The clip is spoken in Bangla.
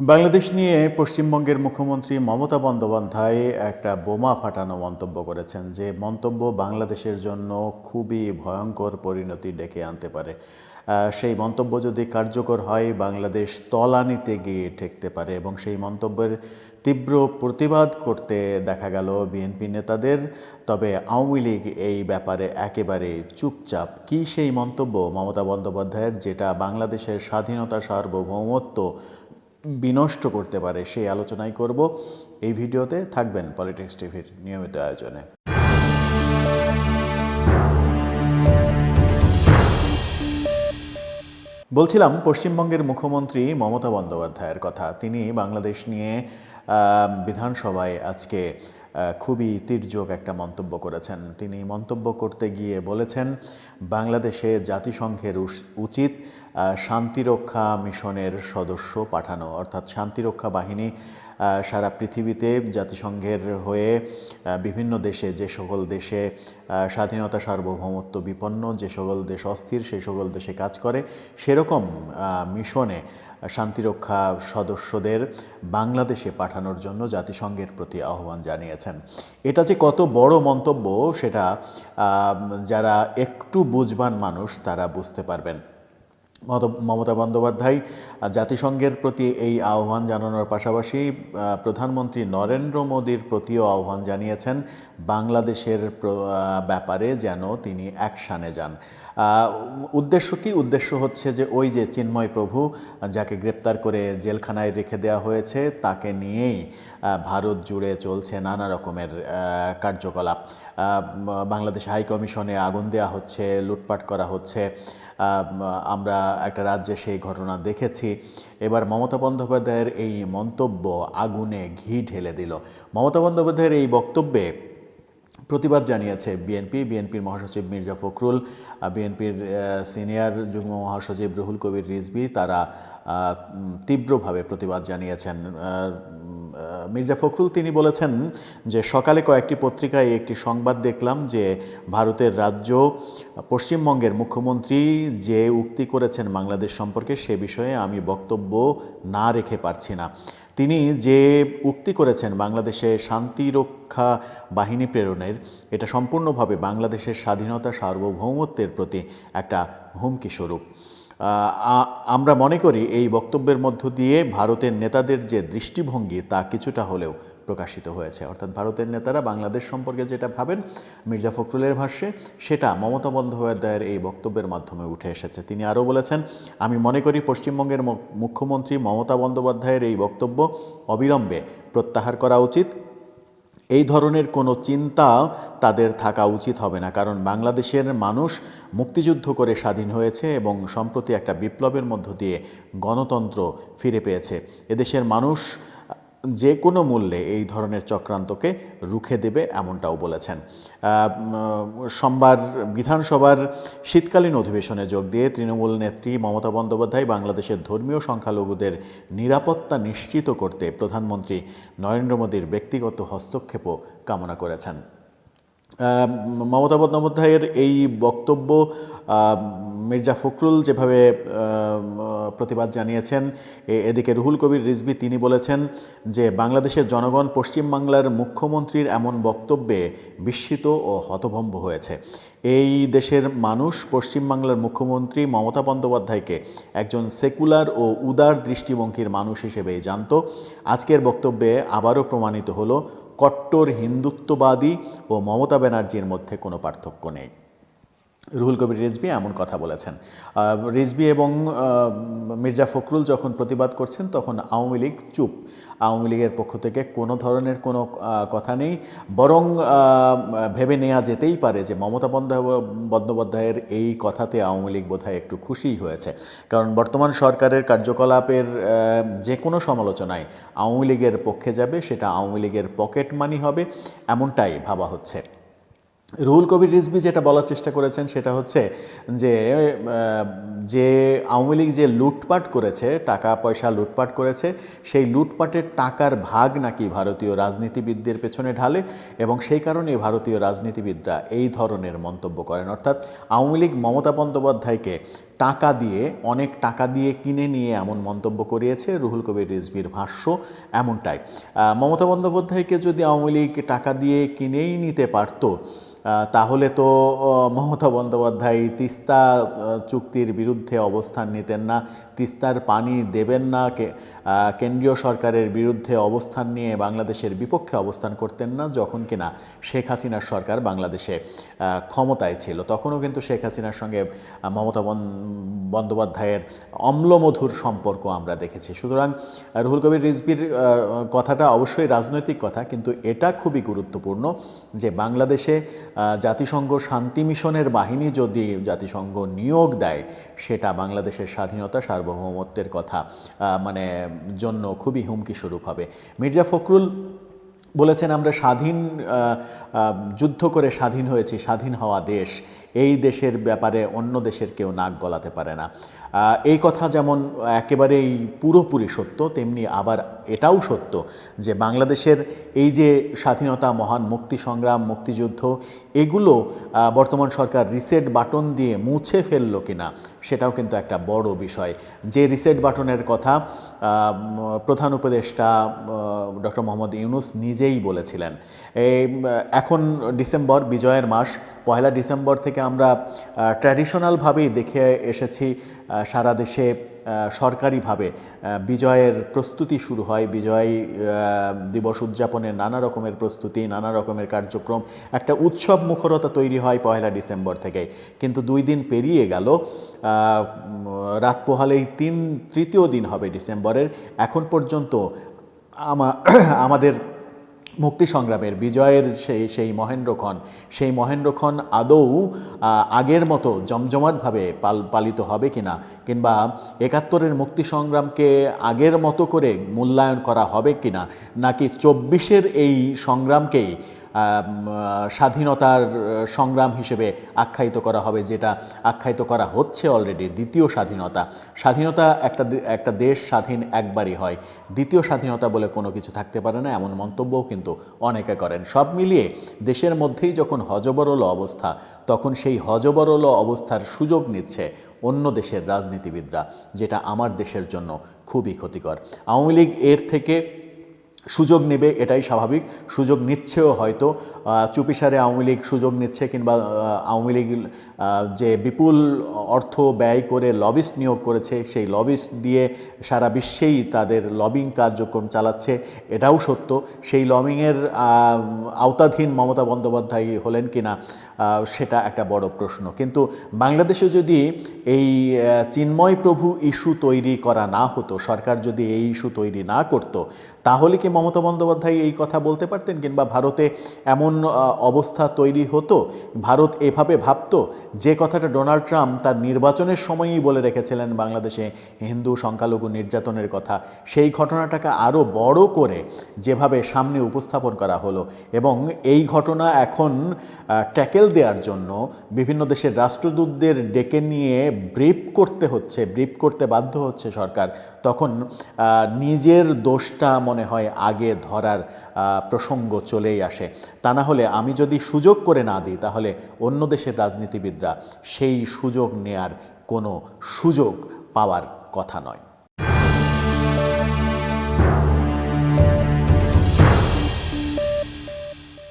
বাংলাদেশ নিয়ে পশ্চিমবঙ্গের মুখ্যমন্ত্রী মমতা বন্দ্যোপাধ্যায় একটা বোমা ফাটানো মন্তব্য করেছেন যে মন্তব্য বাংলাদেশের জন্য খুবই ভয়ঙ্কর পরিণতি ডেকে আনতে পারে। সেই মন্তব্য যদি কার্যকর হয়, বাংলাদেশ তলানিতে গিয়ে ঠেকতে পারে এবং সেই মন্তব্যের তীব্র প্রতিবাদ করতে দেখা গেল বিএনপি নেতাদের। তবে আওয়ামী লীগ এই ব্যাপারে একেবারে চুপচাপ। কী সেই মন্তব্য মমতা বন্দ্যোপাধ্যায়ের, যেটা বাংলাদেশের স্বাধীনতা সার্বভৌমত্ব বিনষ্ট করতে পারে, সেই আলোচনাই করব এই ভিডিওতে। থাকবেন পলিটিক্স টিভির নিয়মিত আয়োজনে। বলছিলাম, পশ্চিমবঙ্গের মুখ্যমন্ত্রী মমতা বন্দ্যোপাধ্যায়ের কথা। তিনি বাংলাদেশ নিয়ে বিধানসভায় আজকে খুবই তির্যক একটা মন্তব্য করেছেন। তিনি মন্তব্য করতে গিয়ে বলেছেন, বাংলাদেশে জাতিসংঘের উচিত শান্তিরক্ষা মিশনের সদস্য পাঠানো। অর্থাৎ শান্তিরক্ষা বাহিনী সারা পৃথিবীতে জাতিসংঘের হয়ে বিভিন্ন দেশে, যে সকল দেশে স্বাধীনতা সার্বভৌমত্ব বিপন্ন, যে সকল দেশ অস্থির, সেই সকল দেশে কাজ করে, সেরকম মিশনে শান্তিরক্ষা সদস্যদের বাংলাদেশে পাঠানোর জন্য জাতিসংঘের প্রতি আহ্বান জানিয়েছেন। এটা যে কত বড় মন্তব্য, সেটা যারা একটু বুঝবান মানুষ, তারা বুঝতে পারবেন। মমতা বন্দ্যোপাধ্যায় জাতিসংঘের প্রতি এই আহ্বান জানানোর পাশাপাশি প্রধানমন্ত্রী নরেন্দ্র মোদীর প্রতিও আহ্বান জানিয়েছেন বাংলাদেশের ব্যাপারে যেন তিনি অ্যাকশানে যান। উদ্দেশ্য কি? উদ্দেশ্য হচ্ছে যে ওই যে চিন্ময় প্রভু, যাকে গ্রেপ্তার করে জেলখানায় রেখে দেওয়া হয়েছে, তাকে নিয়েই ভারত জুড়ে চলছে নানা রকমের কার্যকলাপ। বাংলাদেশ হাই কমিশনে আগুন দেওয়া হচ্ছে, লুটপাট করা হচ্ছে। আমরা একটা রাজ্যে সেই ঘটনা দেখেছি। এবার মমতা বন্দ্যোপাধ্যায়ের এই মন্তব্য আগুনে ঘি ঢেলে দিল। মমতা বন্দ্যোপাধ্যায়ের এই বক্তব্যে প্রতিবাদ জানিয়েছে বিএনপি, বিএনপির মহাসচিব মির্জা ফখরুল বিএনপির সিনিয়র যুগ্ম মহাসচিব রুহুল কবির রিজভি, তারা তীব্রভাবে প্রতিবাদ জানিয়েছেন। মির্জা ফখরুল তিনি বলেছেন যে সকালে কয়েকটি পত্রিকায় একটি সংবাদ দেখলাম যে ভারতের রাজ্য পশ্চিমবঙ্গের মুখ্যমন্ত্রী যে উক্তি করেছেন বাংলাদেশ সম্পর্কে সে বিষয়ে আমি বক্তব্য না রেখে পারছি না। তিনি যে উক্তি করেছেন বাংলাদেশে শান্তিরক্ষা বাহিনী প্রেরণের, এটা সম্পূর্ণভাবে বাংলাদেশের স্বাধীনতা সার্বভৌমত্বের প্রতি একটা হুমকি স্বরূপ। আমরা মনে করি এই বক্তব্যের মধ্য দিয়ে ভারতের নেতাদের যে দৃষ্টিভঙ্গি তা কিছুটা হলেও প্রকাশিত হয়েছে। অর্থাৎ ভারতের নেতারা বাংলাদেশ সম্পর্কে যেটা ভাবেন, মির্জা ফখরুলের ভাষ্যে, সেটা মমতা বন্দ্যোপাধ্যায়ের এই বক্তব্যের মাধ্যমে উঠে এসেছে। তিনি আরও বলেছেন, আমি মনে করি পশ্চিমবঙ্গের মুখ্যমন্ত্রী মমতা বন্দ্যোপাধ্যায়ের এই বক্তব্য অবিলম্বে প্রত্যাহার করা উচিত। এই ধরনের কোনো চিন্তা তাদের থাকা উচিত হবে না। কারণ বাংলাদেশের মানুষ মুক্তিযুদ্ধ করে স্বাধীন হয়েছে এবং সম্প্রতি একটা বিপ্লবের মধ্য দিয়ে গণতন্ত্র ফিরে পেয়েছে। এদেশের মানুষ যে কোনো মূল্যে এই ধরনের চক্রান্তকে রুখে দেবে এমনটাও বলেছেন। সোমবার বিধানসভার শীতকালীন অধিবেশনে যোগ দিয়ে তৃণমূল নেত্রী মমতা বন্দ্যোপাধ্যায় বাংলাদেশের ধর্মীয় সংখ্যালঘুদের নিরাপত্তা নিশ্চিত করতে প্রধানমন্ত্রী নরেন্দ্র মোদীর ব্যক্তিগত হস্তক্ষেপও কামনা করেছেন। মমতা বন্দ্যোপাধ্যায়ের এই বক্তব্য মির্জা ফখরুল যেভাবে প্রতিবাদ জানিয়েছেন এদিকে রুহুল কবির রিজভি তিনি বলেছেন যে বাংলাদেশের জনগণ পশ্চিমবাংলার মুখ্যমন্ত্রীর এমন বক্তব্যে বিস্মিত ও হতভম্ব হয়েছে। এই দেশের মানুষ পশ্চিমবাংলার মুখ্যমন্ত্রী মমতা বন্দ্যোপাধ্যায়কে একজন সেকুলার ও উদার দৃষ্টিভঙ্গির মানুষ হিসেবেই জানত। আজকের বক্তব্যে আবারও প্রমাণিত হলো কট্টর হিন্দুত্ববাদী ও মমতা ব্যানার্জির মধ্যে কোনো পার্থক্য নেই। রুহুল কবির রিজভি এমন কথা বলেছেন। রিজভি এবং মির্জা ফখরুল যখন প্রতিবাদ করছেন, তখন আওয়ামী লীগ চুপ। আওয়ামী লীগের পক্ষ থেকে কোনো ধরনের কোনো কথা নেই। বরং ভেবে নেওয়া যেতেই পারে যে মমতা বন্দ্যোপ- বন্দ্যোপাধ্যায়ের এই কথাতে আওয়ামী লীগ বোধহয় একটু খুশিই হয়েছে। কারণ বর্তমান সরকারের কার্যকলাপের যে কোনো সমালোচনায় আওয়ামী লীগের পক্ষে যাবে, সেটা আওয়ামী লীগের পকেট মানি হবে, এমনটাই ভাবা হচ্ছে। রুহুল কবির রিজভি যেটা বলার চেষ্টা করেছেন সেটা হচ্ছে যে যে আওয়ামী লীগ যে লুটপাট করেছে, টাকা পয়সা লুটপাট করেছে, সেই লুটপাটের টাকার ভাগ নাকি ভারতীয় রাজনীতিবিদদের পেছনে ঢালে এবং সেই কারণে ভারতীয় রাজনীতিবিদরা এই ধরনের মন্তব্য করেন। অর্থাৎ আওয়ামী লীগ মমতা বন্দ্যোপাধ্যায়কে টাকা দিয়ে, অনেক টাকা দিয়ে কিনে নিয়ে এমন মন্তব্য করিয়েছে রুহুল কবির রিজভির ভাষ্য এমনটাই। মমতা বন্দ্যোপাধ্যায়কে যদি আওয়ামী লীগ টাকা দিয়ে কিনেই নিতে পারত তাহলে তো মমতা বন্দ্যোপাধ্যায় তিস্তা চুক্তির বিরুদ্ধে অবস্থান নিতেন না। তিস্তার পানি দেবেন না কেন্দ্রীয় সরকারের বিরুদ্ধে অবস্থান নিয়ে বাংলাদেশের বিপক্ষে অবস্থান করতেন না যখন কিনা শেখ হাসিনার সরকার বাংলাদেশে ক্ষমতায় ছিল। তখনও কিন্তু শেখ হাসিনার সঙ্গে মমতা বন্দ্যোপাধ্যায়ের অম্লমধুর সম্পর্ক আমরা দেখেছি। সুতরাং রুহুল কবির রিজভির আহ, কথাটা অবশ্যই রাজনৈতিক কথা কিন্তু এটা খুবই গুরুত্বপূর্ণ যে বাংলাদেশে জাতিসংঘ শান্তি মিশনের বাহিনী যদি জাতিসংঘ নিয়োগ দেয় সেটা বাংলাদেশের স্বাধীনতা সার্বভৌমত্বের কথা মানে জন্য খুবই হুমকি স্বরূপ হবে। মির্জা ফখরুল বলেছেন, আমরা স্বাধীন যুদ্ধ করে স্বাধীন হয়েছি, স্বাধীন হওয়া দেশ। এই দেশের ব্যাপারে অন্য দেশের কেউ নাক গলাতে পারে না। এই কথা যেমন একেবারেই পুরোপুরি সত্য, তেমনি আবার এটাও সত্য যে বাংলাদেশের এই যে স্বাধীনতা, মহান মুক্তি সংগ্রাম, মুক্তিযুদ্ধ, এগুলো বর্তমান সরকার রিসেট বাটন দিয়ে মুছে ফেলল কিনা সেটাও কিন্তু একটা বড় বিষয়। যে রিসেট বাটনের কথা প্রধান উপদেষ্টা ডক্টর মোহাম্মদ ইউনুস নিজেই বলেছিলেন। এখন ডিসেম্বর, বিজয়ের মাস, পয়লা ডিসেম্বর থেকে আমরা ট্র্যাডিশনালভাবেই দেখে এসেছি সারা দেশে সরকারিভাবে বিজয়ের প্রস্তুতি শুরু হয়, বিজয় দিবস উদযাপনের নানা রকমের প্রস্তুতি, নানা রকমের কার্যক্রম, একটা উৎসব মুখরতা তৈরি হয় পয়লা ডিসেম্বর থেকে কিন্তু দুই দিন পেরিয়ে গেল রাত পোহালেই তিন, তৃতীয় দিন হবে ডিসেম্বরের। এখন পর্যন্ত আমা আমাদের মুক্তি সংগ্রামের বিজয়ের সেই সেই মহেন্দ্রক্ষণ সেই মহেন্দ্রক্ষণ আদৌ আগের মতো জমজমাটভাবে পাল, পালিত হবে কিনা? কিংবা একাত্তরের মুক্তি সংগ্রামকে আগের মতো করে মূল্যায়ন করা হবে কিনা? নাকি চব্বিশের এই সংগ্রামকেই স্বাধীনতার সংগ্রাম হিসেবে আখ্যায়িত করা হবে, যেটা আখ্যায়িত করা হচ্ছে অলরেডি দ্বিতীয় স্বাধীনতা। স্বাধীনতা একটা একটা দেশ স্বাধীন একবারই হয়। দ্বিতীয় স্বাধীনতা বলে কোনো কিছু থাকতে পারে না, এমন মন্তব্যও কিন্তু অনেকে করেন। সব মিলিয়ে দেশের মধ্যেই যখন হজবরল অবস্থা, তখন সেই হজবরল অবস্থার সুযোগ নিচ্ছে অন্য দেশের রাজনীতিবিদরা, যেটা আমার দেশের জন্য খুবই ক্ষতিকর। আওয়ামী লীগ এর থেকে সুযোগ নেবে, এটাই স্বাভাবিক। সুযোগ নিচ্ছেও হয়তো চুপিসারে আওয়ামী লীগ সুযোগ নিচ্ছে কিংবা আওয়ামী লীগ যে বিপুল অর্থ ব্যয় করে লবিস্ট নিয়োগ করেছে, সেই লবিস্ট দিয়ে সারা বিশ্বেই তাদের লবিং কার্যক্রম চালাচ্ছে, এটাও সত্য। সেই লবিংয়ের আওতাধীন মমতা বন্দ্যোপাধ্যায় হলেন কিনা সেটা একটা বড় প্রশ্ন। কিন্তু বাংলাদেশে যদি এই চিন্ময় প্রভু ইস্যু তৈরি করা না হতো, সরকার যদি এই ইস্যু তৈরি না করত, তাহলে কি মমতা বন্দ্যোপাধ্যায় এই কথা বলতে পারতেন? কিংবা ভারতে এমন অবস্থা তৈরি হতো? ভারত এভাবে ভাবতো যে কথাটা ডোনাল্ড ট্রাম্প তার নির্বাচনের সময়ই বলে রেখেছিলেন বাংলাদেশে হিন্দু সংখ্যালঘু নির্যাতনের কথা, সেই ঘটনাটাকে আরও বড় করে যেভাবে সামনে উপস্থাপন করা হলো। এবং এই ঘটনা এখন ট্যাকেল দেওয়ার জন্য বিভিন্ন দেশের রাষ্ট্রদূতদের ডেকে নিয়ে ব্রিফ করতে হচ্ছে, ব্রিফ করতে বাধ্য হচ্ছে সরকার। তখন নিজের দোষটা মনে হয় আগে ধরার প্রসঙ্গ চলেই আসে। তা না হলে আমি যদি সুযোগ করে না দিই, তাহলে অন্য দেশের রাজনীতিবিদরা সেই সুযোগ নেয়ার কোনো সুযোগ পাওয়ার কথা নয়।